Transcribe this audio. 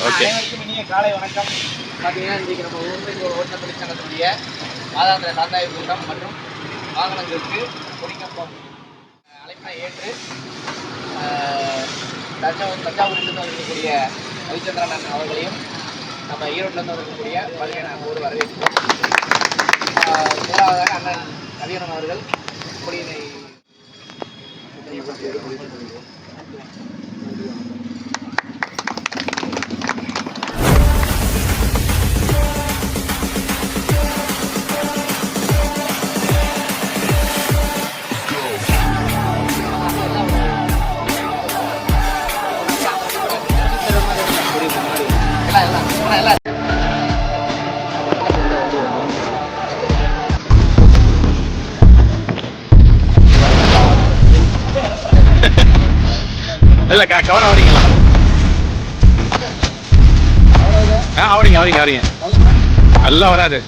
Okay. அனைவருக்கும் இனிய காலை வணக்கம். பார்த்தீங்கன்னா இன்றைக்கி நம்ம ஊர்மை ஓட்ட தொழிற்சங்கத்தினுடைய மாதாந்திர கலந்தாய்வு கூட்டம் மற்றும் வாகனங்களுக்கு கொடிக்கம்பம் அழைப்பினை ஏற்று ஆஹ், தஞ்சாவூர் தஞ்சாவூரிலிருந்து வந்திருக்கக்கூடிய ரவிச்சந்திரன் அண்ணன் அவர்களையும் நம்ம ஈரோட்டிலிருந்து வந்திருக்கக்கூடிய பல்வேறு ஒரு வரவேற்கிறோம் முதலாவதாக அண்ணன் கவியரன் அவர்கள் கொடியினை இல்ல க கவர் ஆவறீங்களா ஆ ஆவறீங்க ஆவறீங்க ஆவறீங்க எல்லாம் வராது.